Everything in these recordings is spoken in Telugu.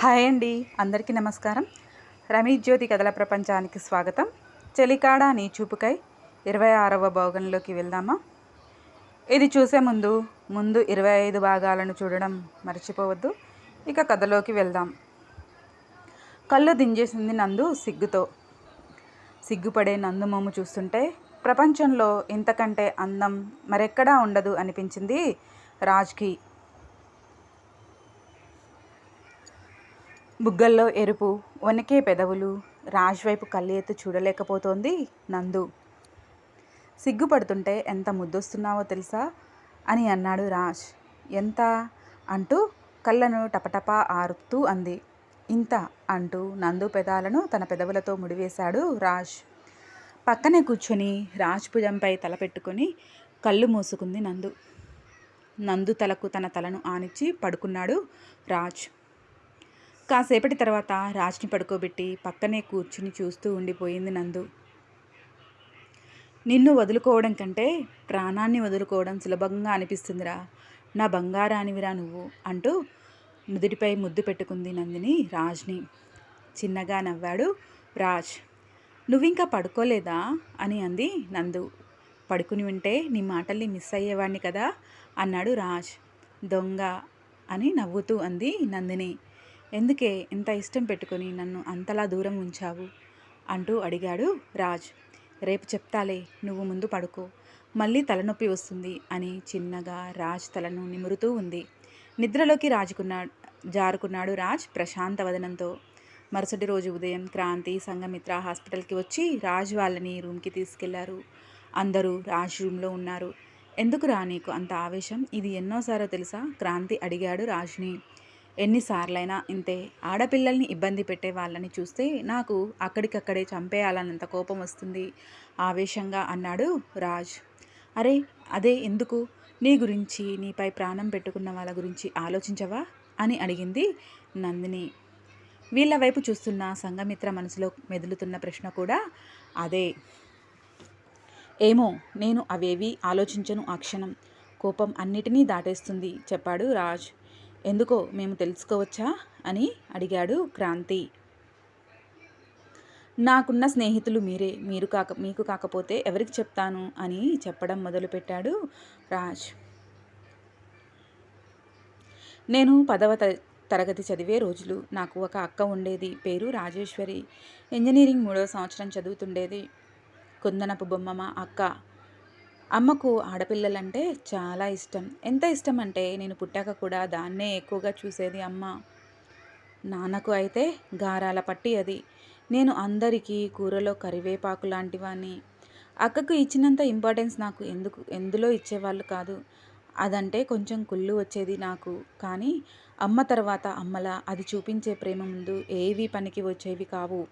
హాయ్ అండి అందరికీ నమస్కారం. రమీజ్యోతి జ్యోతి కథల ప్రపంచానికి స్వాగతం. చెలికాడ నీ చూపుకై ఇరవై ఆరవ భాగంలోకి వెళ్దామా? ఇది చూసే ముందు ముందు ఇరవై ఐదు భాగాలను చూడడం మర్చిపోవద్దు. ఇక కథలోకి వెళ్దాం. కళ్ళు దించేసింది నందు సిగ్గుతో. సిగ్గుపడే నందు మొమ్ము చూస్తుంటే ప్రపంచంలో ఇంతకంటే అందం మరెక్కడా ఉండదు అనిపించింది రాజ్కి. బుగ్గల్లో ఎరుపు వణికే పెదవులు రాజ్ వైపు కళ్ళు ఎత్తి చూడలేకపోతోంది నందు. సిగ్గుపడుతుంటే ఎంత ముద్దొస్తున్నావో తెలుసా? అని అన్నాడు రాజ్. ఎంత? అంటూ కళ్ళను టపటపా ఆరుతూ అంది. ఇంత అంటూ నందు పెదాలను తన పెదవులతో ముడివేశాడు రాజ్. పక్కనే కూర్చొని రాజ్ భుజంపై తల పెట్టుకొని కళ్ళు మూసుకుంది నందు. నందు తలకు తన తలను ఆనిచ్చి పడుకున్నాడు రాజ్. కాసేపటి తర్వాత రాజ్ని పడుకోబెట్టి పక్కనే కూర్చుని చూస్తూ ఉండిపోయింది నందు. నిన్ను వదులుకోవడం కంటే ప్రాణాన్ని వదులుకోవడం సులభంగా అనిపిస్తుందిరా. నా బంగారానివిరా నువ్వు అంటూ నుదుటిపై ముద్దు పెట్టుకుంది నందిని రాజ్ని. చిన్నగా నవ్వాడు రాజ్. నువ్వింకా పడుకోలేదా? అని అంది నందు. పడుకుని ఉంటే నీ మాటల్ని మిస్ అయ్యేవాడిని కదా? అన్నాడు రాజ్. దొంగ అని నవ్వుతూ అంది నందిని. ఎందుకే ఇంత ఇష్టం పెట్టుకొని నన్ను అంతలా దూరం ఉంచావు? అంటూ అడిగాడు రాజ్. రేపు చెప్తాలే నువ్వు ముందు పడుకో. మళ్ళీ తలనొప్పి వస్తుంది అని చిన్నగా రాజ్ తలను నిమురుతూ ఉంది. నిద్రలోకి రాజుకున్నా జారుకున్నాడు రాజ్ ప్రశాంత వదనంతో. మరుసటి రోజు ఉదయం క్రాంతి సంఘమిత్ర హాస్పిటల్కి వచ్చి రాజ్ వాళ్ళని రూమ్కి తీసుకెళ్ళారు. అందరూ రాజ్ రూమ్లో ఉన్నారు. ఎందుకురా నీకు అంత ఆవేశం? ఇది ఎన్నోసారో తెలుసా? క్రాంతి అడిగాడు రాజ్ని. ఎన్నిసార్లైనా ఇంతే ఆడపిల్లల్ని ఇబ్బంది పెట్టే వాళ్ళని చూస్తే నాకు అక్కడికక్కడే చంపేయాలన్నంత కోపం వస్తుంది. ఆవేశంగా అన్నాడు రాజ్. అరే అదే ఎందుకు? నీ గురించి నీపై ప్రాణం పెట్టుకున్న వాళ్ళ గురించి ఆలోచించవా? అని అడిగింది నందిని. వీళ్ళ వైపు చూస్తున్న సంఘమిత్ర మనసులో మెదులుతున్న ప్రశ్న కూడా అదే. ఏమో నేను అవేవి ఆలోచించను ఆ క్షణం. కోపం అన్నిటినీ దాటేస్తుంది చెప్పాడు రాజ్. ఎందుకో మేము తెలుసుకోవచ్చా అని అడిగాడు క్రాంతి. నాకున్న స్నేహితులు మీరే మీరు కాక మీకు కాకపోతే ఎవరికి చెప్తాను అని చెప్పడం మొదలుపెట్టాడు రాజ్. నేను పదవ తరగతి చదివే రోజులు నాకు ఒక అక్క ఉండేది పేరు రాజేశ్వరి. ఇంజనీరింగ్ మూడవ సంవత్సరం చదువుతుండేది. కుందనపు బొమ్మమ్మ అక్క. అమ్మకు ఆడపిల్లలంటే చాలా ఇష్టం. ఎంత ఇష్టం అంటే నేను పుట్టాక కూడా దాన్నే ఎక్కువగా చూసేది అమ్మ. నాన్నకు అయితే గారాల పట్టి అది. నేను అందరికీ కూరలో కరివేపాకు లాంటివాన్ని. అక్కకు ఇచ్చినంత ఇంపార్టెన్స్ నాకు ఎందుకు ఎందులో ఇచ్చేవాళ్ళు కాదు. అదంటే కొంచెం కుళ్ళు వచ్చేది నాకు. కానీ అమ్మ తర్వాత అమ్మలా అది చూపించే ప్రేమ ముందు ఏవి పనికి వచ్చేవి కావు.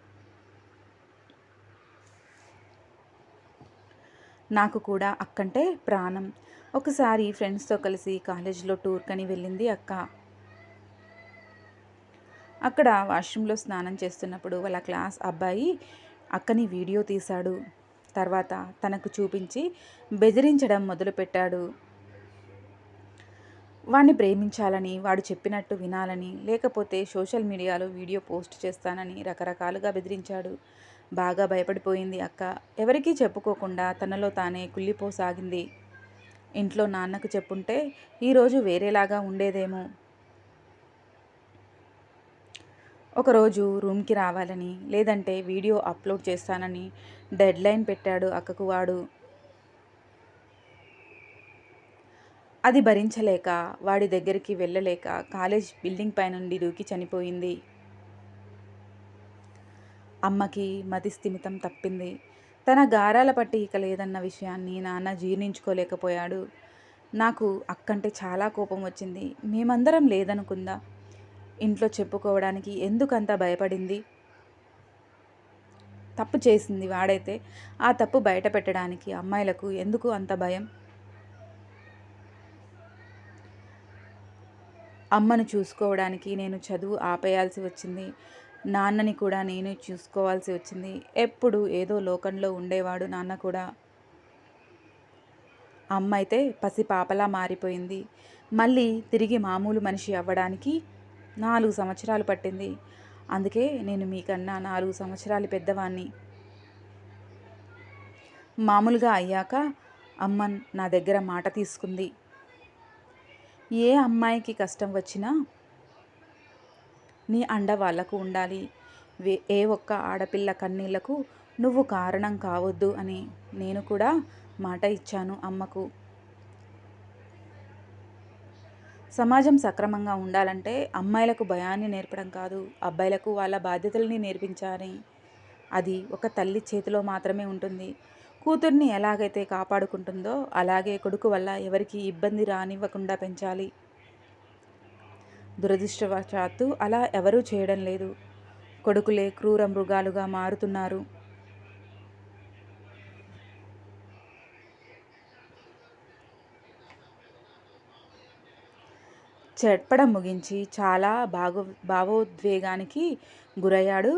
నాకు కూడా అక్కంటే ప్రాణం. ఒకసారి ఫ్రెండ్స్తో కలిసి కాలేజీలో టూర్కని వెళ్ళింది అక్క. అక్కడ వాష్రూమ్లో స్నానం చేస్తున్నప్పుడు వాళ్ళ క్లాస్ అబ్బాయి అక్కని వీడియో తీశాడు. తర్వాత తనకు చూపించి బెదిరించడం మొదలుపెట్టాడు. వాడిని ప్రేమించాలని వాడు చెప్పినట్టు వినాలని లేకపోతే సోషల్ మీడియాలో వీడియో పోస్ట్ చేస్తానని రకరకాలుగా బెదిరించాడు. బాగా భయపడిపోయింది అక్క. ఎవరికీ చెప్పుకోకుండా తనలో తానే కుళ్ళిపోసాగింది. ఇంట్లో నాన్నకు చెప్పుంటే ఈరోజు వేరేలాగా ఉండేదేమో. ఒకరోజు రూమ్కి రావాలని లేదంటే వీడియో అప్లోడ్ చేస్తానని డెడ్ లైన్ పెట్టాడు అక్కకు వాడు. అది భరించలేక వాడి దగ్గరికి వెళ్ళలేక కాలేజ్ బిల్డింగ్ పై నుండి దూకి చనిపోయింది. అమ్మకి మతి స్థిమితం తప్పింది. తన గారాల పట్టి ఇక లేదన్న విషయాన్ని నాన్న జీర్ణించుకోలేకపోయాడు. నాకు అక్కంటే చాలా కోపం వచ్చింది. మేమందరం లేదనుకుందా? ఇంట్లో చెప్పుకోవడానికి ఎందుకంత భయపడింది? తప్పు చేసింది వాడైతే. ఆ తప్పు బయట పెట్టడానికి అమ్మాయిలకు ఎందుకు అంత భయం? అమ్మను చూసుకోవడానికి నేను చదువు ఆపేయాల్సి వచ్చింది. నాన్నని కూడా నేను చూసుకోవాల్సి వచ్చింది. ఎప్పుడు ఏదో లోకంలో ఉండేవాడు నాన్న కూడా. అమ్మ అయితే పసి పాపలా మారిపోయింది. మళ్ళీ తిరిగి మామూలు మనిషి అవ్వడానికి నాలుగు సంవత్సరాలు పట్టింది. అందుకే నేను మీకన్నా నాలుగు సంవత్సరాలు పెద్దవాణ్ణి. మామూలుగా అయ్యాక అమ్మ నా దగ్గర మాట తీసుకుంది. ఏ అమ్మాయికి కష్టం వచ్చినా నీ అండ వాళ్ళకు ఉండాలి. ఏ ఒక్క ఆడపిల్ల కన్నీళ్ళకు నువ్వు కారణం కావద్దు అని నేను కూడా మాట ఇచ్చాను అమ్మకు. సమాజం సక్రమంగా ఉండాలంటే అమ్మాయిలకు భయాన్ని నేర్పడం కాదు అబ్బాయిలకు వాళ్ళ బాధ్యతల్ని నేర్పించాలి. అది ఒక తల్లి చేతిలో మాత్రమే ఉంటుంది. కూతుర్ని ఎలాగైతే కాపాడుకుంటుందో అలాగే కొడుకు వల్ల ఎవరికి ఇబ్బంది రానివ్వకుండా పెంచాలి. దురదృష్టవశాత్తు అలా ఎవరూ చేయడం లేదు. కొడుకులే క్రూర మృగాలుగా మారుతున్నారు. చెప్పడం ముగించి చాలా భాగో భావోద్వేగానికి గురయ్యాడు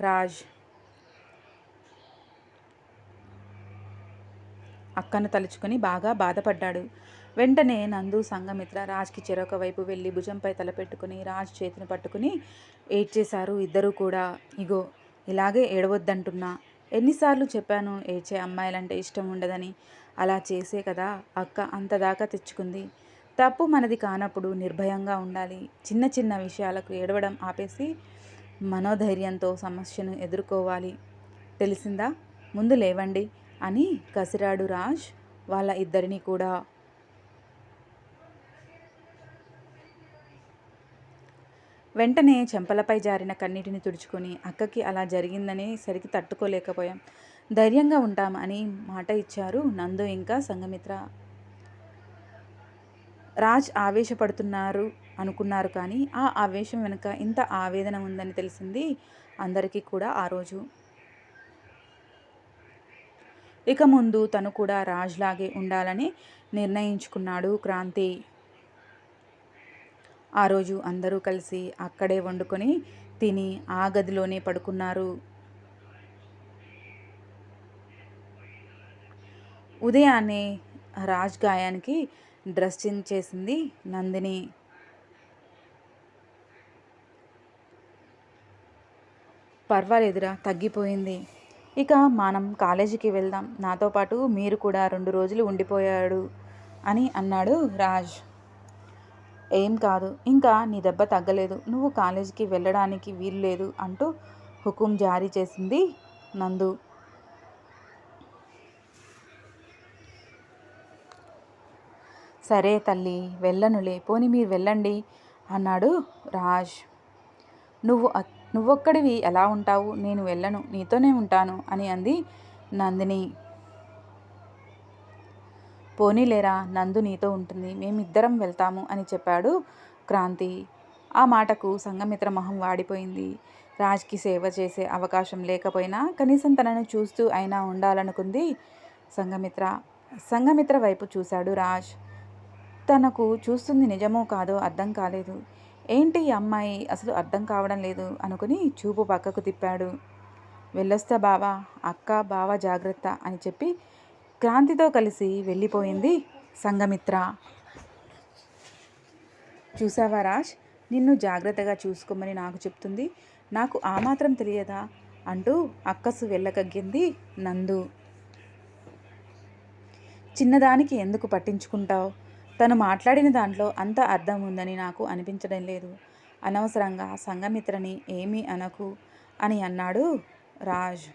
రాజ్. అక్కను తలుచుకొని బాగా బాధపడ్డాడు. వెంటనే నందు సంఘమిత్ర రాజ్కి చెరొక వైపు వెళ్ళి భుజంపై తలపెట్టుకుని రాజ్ చేతిని పట్టుకుని ఏడ్చేశారు. ఇద్దరూ కూడా ఇగో ఇలాగే ఏడవద్దంటున్నా. ఎన్నిసార్లు చెప్పాను ఏడ్చే అమ్మాయిలంటే ఇష్టం ఉండదని. అలా చేసే కదా అక్క అంతదాకా తెచ్చుకుంది. తప్పు మనది కానప్పుడు నిర్భయంగా ఉండాలి. చిన్న చిన్న విషయాలకు ఏడవడం ఆపేసి మనోధైర్యంతో సమస్యను ఎదుర్కోవాలి. తెలిసిందా? ముందు లేవండి అని కసిరాడు రాజ్. వాళ్ళ ఇద్దరిని కూడా వెంటనే చెంపలపై జారిన కన్నీటిని తుడుచుకొని అక్కకి అలా జరిగిందని సరికి తట్టుకోలేకపోయాం. ధైర్యంగా ఉంటాం అని మాట ఇచ్చారు నందు ఇంకా సంగమిత్ర రాజ్ ఆవేశపడుతున్నారు అనుకున్నారు కానీ ఆ ఆవేశం వెనుక ఇంత ఆవేదన ఉందని తెలిసింది అందరికీ కూడా ఆ రోజు. ఇక ముందు తను కూడా రాజ్లాగే ఉండాలని నిర్ణయించుకున్నాడు క్రాంతి. ఆ రోజు అందరూ కలిసి అక్కడే వండుకొని తిని ఆ గదిలోనే పడుకున్నారు. ఉదయాన్నే రాజ్ గాయానికి డ్రెస్సింగ్ చేసింది నందిని. పర్వాలేదురా తగ్గిపోయింది. ఇక మనం కాలేజీకి వెళ్దాం. నాతో పాటు మీరు కూడా రెండు రోజులు ఉండిపోయాడు అని అన్నాడు రాజ్. ఏం కాదు. ఇంకా నీ దెబ్బ తగ్గలేదు. నువ్వు కాలేజీకి వెళ్ళడానికి వీలు లేదు అంటూ హుకుం జారీ చేసింది నందు. సరే తల్లి వెళ్ళనులే. పోని మీరు వెళ్ళండి అన్నాడు రాజ్. నువ్వు నువ్వొక్కడివి ఎలా ఉంటావు? నేను వెళ్ళను. నీతోనే ఉంటాను అని అంది నందిని. పోనీలేరా నందు నీతో ఉంటుంది మేమిద్దరం వెళ్తాము అని చెప్పాడు క్రాంతి. ఆ మాటకు సంఘమిత్ర మొహం వాడిపోయింది. రాజ్కి సేవ చేసే అవకాశం లేకపోయినా కనీసం తనను చూస్తూ అయినా ఉండాలనుకుంది సంఘమిత్ర. సంఘమిత్ర వైపు చూశాడు రాజ్. తనకు చూస్తుంది నిజమో కాదో అర్థం కాలేదు. ఏంటి ఈ అమ్మాయి? అసలు అర్థం కావడం లేదు అనుకుని చూపు పక్కకు తిప్పాడు. వెళ్ళొస్తా బావా అక్క బావ జాగ్రత్త అని చెప్పి క్రాంతితో కలిసి వెళ్ళిపోయింది సంఘమిత్ర. చూసావా రాజ్? నిన్ను జాగ్రత్తగా చూసుకోమని నాకు చెప్తుంది. నాకు ఆ మాత్రం తెలియదా? అంటూ అక్కసు వెళ్ళకగ్గింది నందు. చిన్నదానికి ఎందుకు పట్టించుకుంటావు? తను మాట్లాడిన దాంట్లో అంత అర్థం ఉందని నాకు అనిపించడం లేదు. అనవసరంగా సంఘమిత్రని ఏమీ అనకు అని అన్నాడు రాజ్.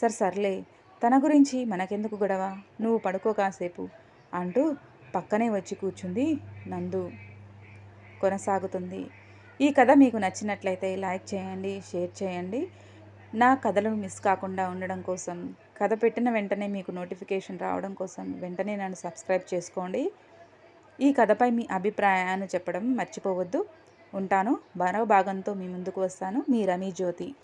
సర్ సర్లే. తన గురించి మనకెందుకు గొడవ? నువ్వు పడుకో కాసేపు అంటూ పక్కనే వచ్చి కూర్చుంది నందు. కొనసాగుతుంది. ఈ కథ మీకు నచ్చినట్లయితే లైక్ చేయండి షేర్ చేయండి. నా కథలను మిస్ కాకుండా ఉండడం కోసం కథ పెట్టిన వెంటనే మీకు నోటిఫికేషన్ రావడం కోసం వెంటనే నన్ను సబ్స్క్రైబ్ చేసుకోండి. ఈ కథపై మీ అభిప్రాయాన్ని చెప్పడం మర్చిపోవద్దు. ఉంటాను. మరో భాగంతో మీ ముందుకు వస్తాను. మీ రమీ జ్యోతి.